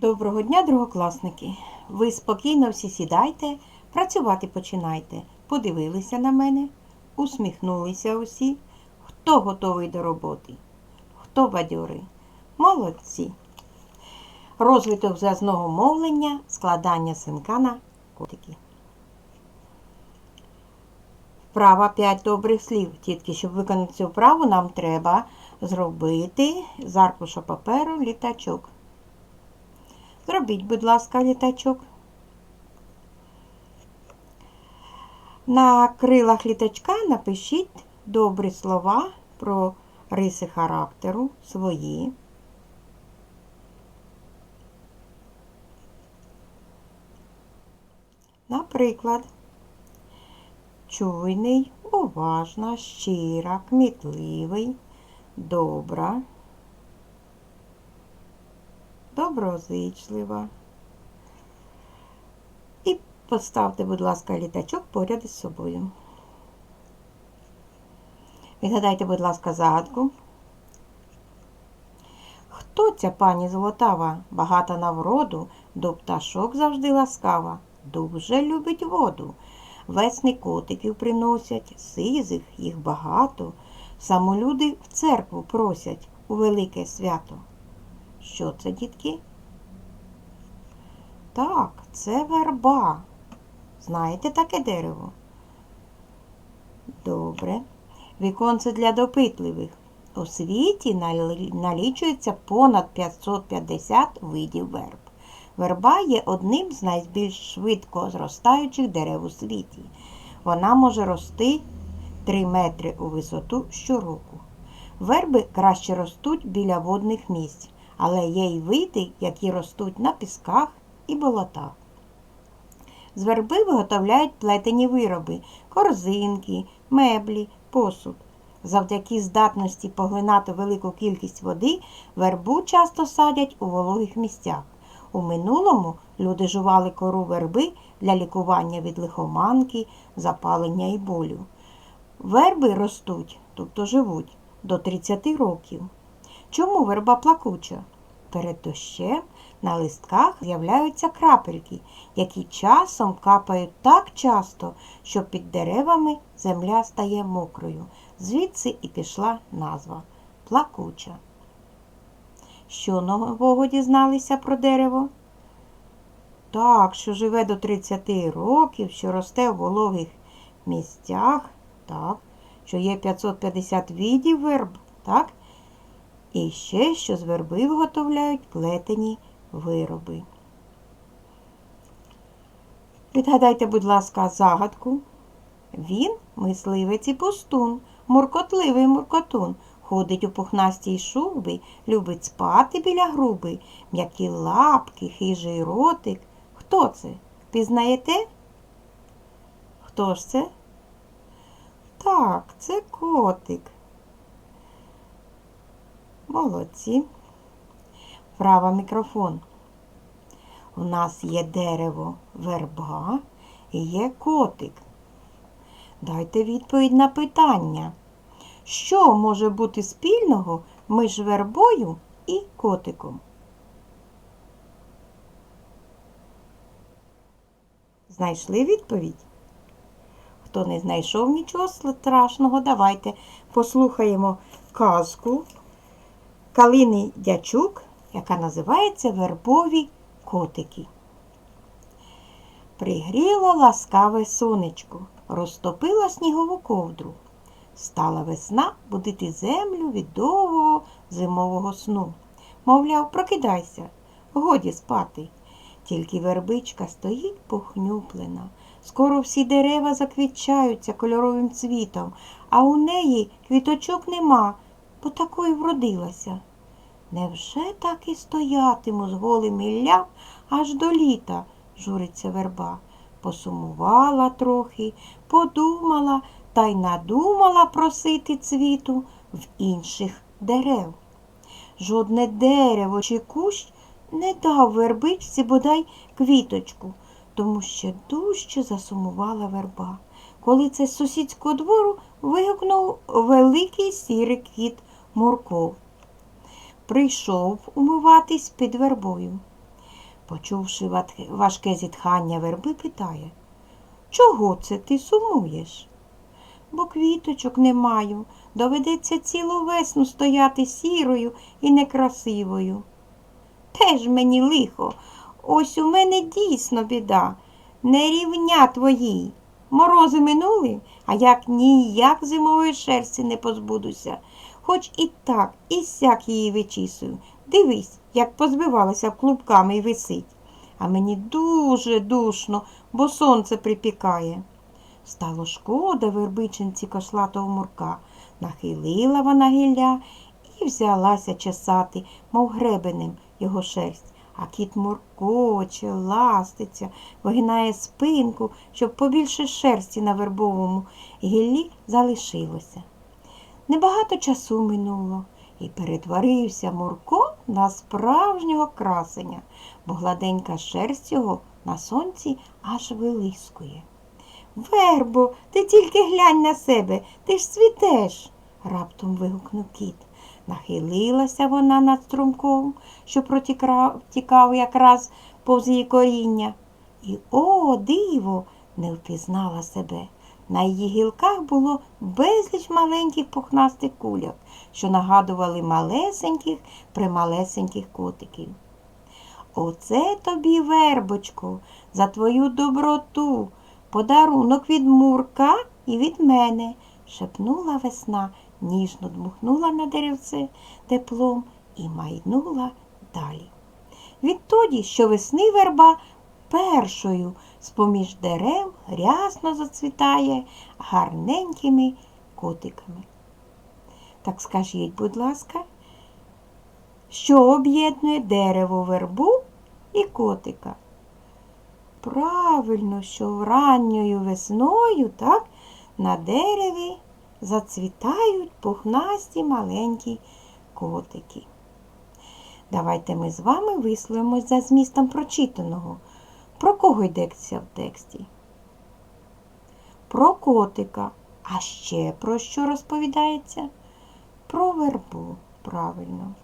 Доброго дня, другокласники! Ви спокійно всі сідайте, працювати починайте. Подивилися на мене, усміхнулися усі. Хто готовий до роботи? Хто бадьорий? Молодці! Розвиток зв'язного мовлення, складання синка на котики. Вправа 5 добрих слів. Тільки щоб виконати цю вправу, нам треба зробити з аркуша паперу літачок. Зробіть, будь ласка, літачок. На крилах літачка напишіть добрі слова про риси характеру свої. Наприклад, чуйний, уважна, щира, кмітливий, добра доброзичлива. І поставте, будь ласка, літачок поряд із собою. Відгадайте, будь ласка, загадку. Хто ця пані золотава, багата на вроду, до пташок завжди ласкава, дуже любить воду. Весни котиків приносять, сизих їх багато. Самолюди в церкву просять у велике свято. Що це, дітки? Так, це верба. Знаєте таке дерево? Добре. Віконце для допитливих. У світі налічується понад 550 видів верб. Верба є одним з найбільш швидко зростаючих дерев у світі. Вона може рости 3 метри у висоту щороку. Верби краще ростуть біля водних місць але є й види, які ростуть на пісках і болотах. З верби виготовляють плетені вироби, корзинки, меблі, посуд. Завдяки здатності поглинати велику кількість води, вербу часто садять у вологих місцях. У минулому люди жували кору верби для лікування від лихоманки, запалення і болю. Верби ростуть, тобто живуть, до 30 років. Чому верба плакуча? Перед дощем на листках з'являються крапельки, які часом капають так часто, що під деревами земля стає мокрою. Звідси і пішла назва плакуча. Що нового дізналися про дерево? Так, що живе до 30 років, що росте в вологих місцях, так, що є 550 видів верб, так, і ще, що з верби виготовляють плетені вироби. Відгадайте, будь ласка, загадку. Він мисливець і пустун, муркотливий муркотун. Ходить у пухнастій шуби, любить спати біля груби, м'які лапки, хижий ротик. Хто це? Пізнаєте? Хто ж це? Так, це котик. Молодці. Права мікрофон. У нас є дерево верба і є котик. Дайте відповідь на питання. Що може бути спільного між вербою і котиком? Знайшли відповідь? Хто не знайшов нічого страшного, давайте послухаємо казку Калини дячук, яка називається вербові котики. Пригріло ласкаве сонечко, розтопило снігову ковдру. Стала весна будити землю від довгого зимового сну. Мовляв, прокидайся, годі спати. Тільки вербичка стоїть похнюплена. Скоро всі дерева заквітчаються кольоровим цвітом, а у неї квіточок нема бо такою вродилася. Невже так і стоятиму з голим іллям аж до літа, журиться верба. Посумувала трохи, подумала та й надумала просити цвіту в інших дерев. Жодне дерево чи кущ не дав вербичці бодай квіточку, тому що дужче засумувала верба. Коли це з сусідського двору вигукнув великий сірий кіт Мурков. Прийшов умиватись під вербою. Почувши важке зітхання верби, питає Чого це ти сумуєш? Бо квіточок не маю. Доведеться цілу весну стояти сірою і некрасивою. Теж мені лихо. Ось у мене дійсно біда. Не рівня твоїй. Морози минули, а як ніяк зимової шерсті не позбудуся. Хоч і так, і сяк її вичісую. Дивись, як позбивалася клубками і висить. А мені дуже душно, бо сонце припікає. Стало шкода вербичинці кошлатого мурка. Нахилила вона гілля і взялася чесати, мов гребенем, його шерсть. А кіт муркоче, ластиться, вигинає спинку, щоб побільше шерсті на вербовому гіллі залишилося. Небагато часу минуло, і перетворився Мурко на справжнього красення, бо гладенька шерсть його на сонці аж вилискує. Вербо, ти тільки глянь на себе, ти ж цвітеш, раптом вигукнув кіт. Нахилилася вона над струмком, що протікав якраз повз її коріння. І, о, диво, не впізнала себе. На її гілках було безліч маленьких пухнастих кульок, що нагадували малесеньких прималесеньких котиків. Оце тобі, вербочко, за твою доброту, подарунок від Мурка і від мене, шепнула весна, ніжно дмухнула на деревце теплом і майнула далі. Відтоді, що весни верба першою з-поміж дерев рясно зацвітає гарненькими котиками. Так скажіть, будь ласка, що об'єднує дерево вербу і котика? Правильно, що ранньою весною так, на дереві зацвітають пухнасті маленькі котики. Давайте ми з вами висловимось за змістом прочитаного. Про кого йдеться в тексті? Про котика. А ще про що розповідається? Про вербу. Правильно.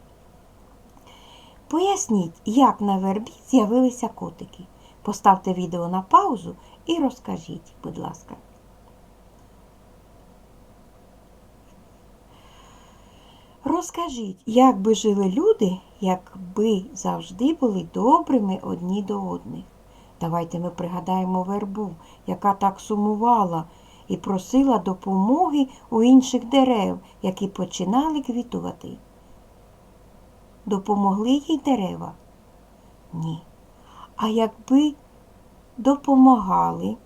Поясніть, як на вербі з'явилися котики. Поставте відео на паузу і розкажіть, будь ласка. Розкажіть, як би жили люди, якби завжди були добрими одні до одних. Давайте ми пригадаємо вербу, яка так сумувала і просила допомоги у інших дерев, які починали квітувати. Допомогли їй дерева? Ні. А якби допомагали?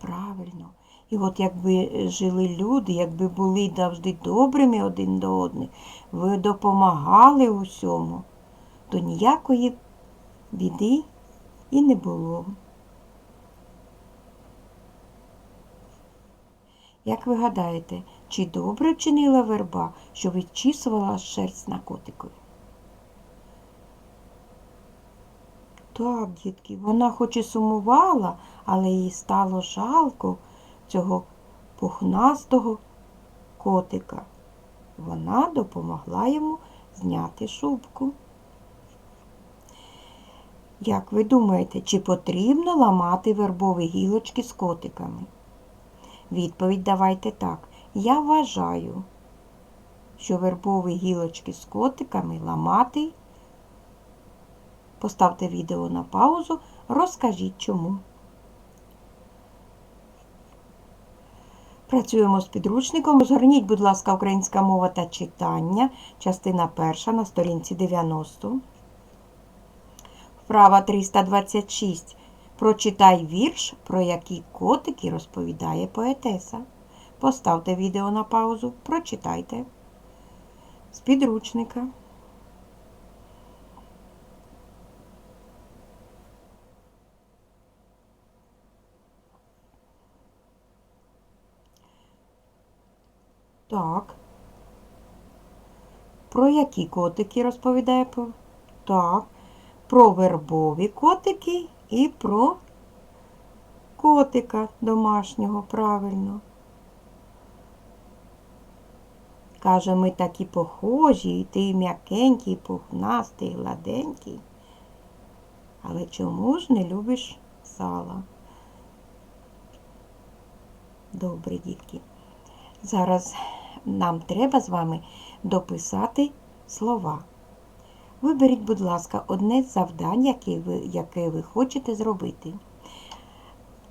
Правильно. І от якби жили люди, якби були завжди добрими один до одних, ви допомагали усьому, то ніякої біди і не було. Як ви гадаєте, чи добре вчинила верба, що відчісувала шерсть на котикові? Так, дітки, вона хоч і сумувала, але їй стало жалко цього пухнастого котика. Вона допомогла йому зняти шубку. Як ви думаєте, чи потрібно ламати вербові гілочки з котиками? Відповідь давайте так. Я вважаю, що вербові гілочки з котиками ламати. Поставте відео на паузу, розкажіть чому. Працюємо з підручником. Розгорніть, будь ласка, українська мова та читання, частина перша на сторінці 90. Вправа 326. Прочитай вірш, про які котики розповідає поетеса. Поставте відео на паузу, прочитайте. З підручника. Так. Про які котики розповідає? по- Так. Про вербові котики і про котика домашнього, правильно. Каже, ми такі похожі, і ти м'якенький, пухнастий, гладенький. Але чому ж не любиш сала? Добре, дітки. Зараз нам треба з вами дописати слова. Виберіть, будь ласка, одне з завдань, яке ви, яке ви хочете зробити.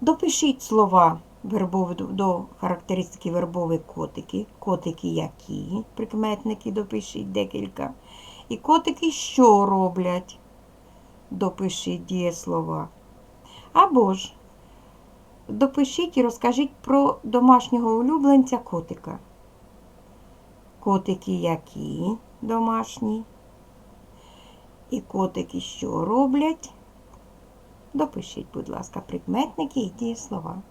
Допишіть слова вербові, до характеристики вербові котики. Котики які, прикметники допишіть декілька. І котики що роблять? Допишіть дієслова. Або ж допишіть і розкажіть про домашнього улюбленця котика. Котики які домашні? І котики що роблять? Допишіть, будь ласка, прикметники і дієслова.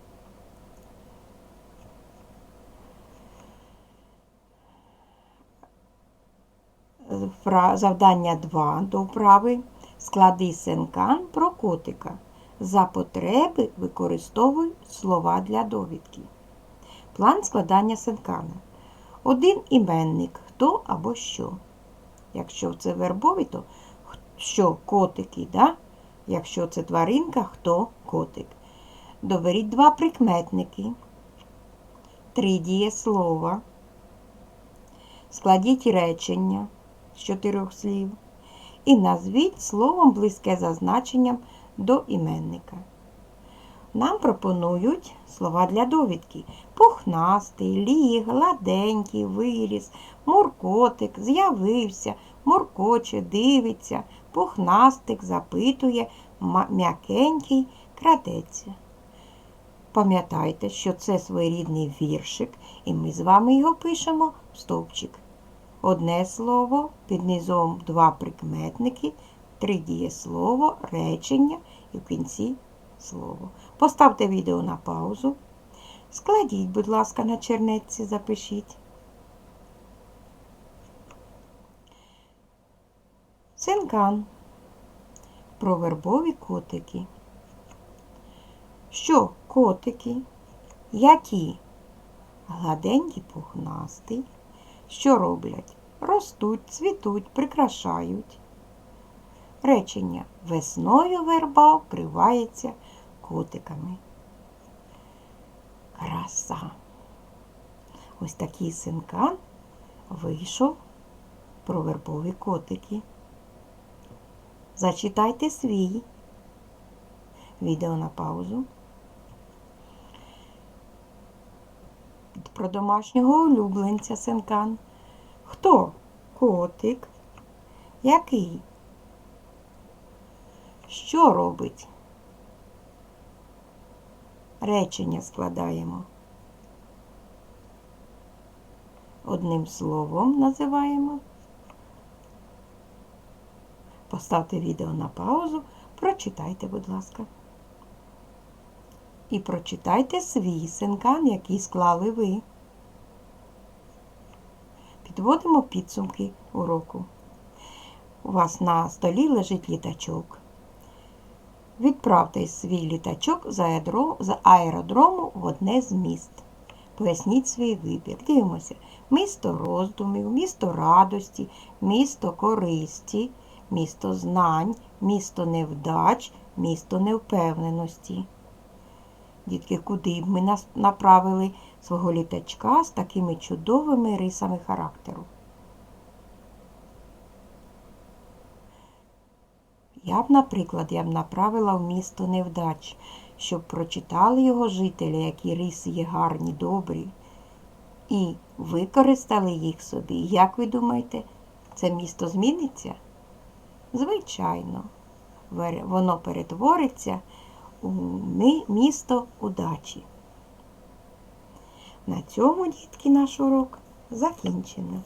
Впра- Завдання 2 до вправи. Склади сенкан про котика. За потреби використовуй слова для довідки. План складання сенкана. Один іменник хто або що. Якщо це вербовий, то що котики, да? Якщо це тваринка, хто котик. Доберіть два прикметники, три дієслова. Складіть речення з чотирьох слів і назвіть словом близьке за значенням до іменника. Нам пропонують слова для довідки. Пухнастий, ліг, гладенький, виріс, муркотик, з'явився, муркоче, дивиться, пухнастик, запитує, м'якенький, крадеться. Пам'ятайте, що це своєрідний віршик, і ми з вами його пишемо в стовпчик. Одне слово, під низом два прикметники, три дієслово, речення і в кінці слово. Поставте відео на паузу. Складіть, будь ласка, на чернетці, запишіть. Синкан. Про вербові котики. Що котики? Які? Гладенькі пухнасті. Що роблять? Ростуть, цвітуть, прикрашають. Речення весною верба вкривається котиками. Краса. Ось такий синкан вийшов про вербові котики. Зачитайте свій. Відео на паузу. Про домашнього улюбленця синкан. Хто? Котик. Який? Що робить? Речення складаємо. Одним словом називаємо. Поставте відео на паузу, прочитайте, будь ласка. І прочитайте свій синкан, який склали ви. Підводимо підсумки уроку. У вас на столі лежить літачок. Відправте свій літачок з аеродрому в одне з міст. Поясніть свій вибір. Дивимося. Місто роздумів, місто радості, місто користі, місто знань, місто невдач, місто невпевненості. Дітки, куди б ми направили свого літачка з такими чудовими рисами характеру? Я б, наприклад, я б направила в місто невдач, щоб прочитали його жителі, які риси є гарні, добрі, і використали їх собі. Як ви думаєте, це місто зміниться? Звичайно, воно перетвориться у місто удачі. На цьому, дітки, наш урок закінчено.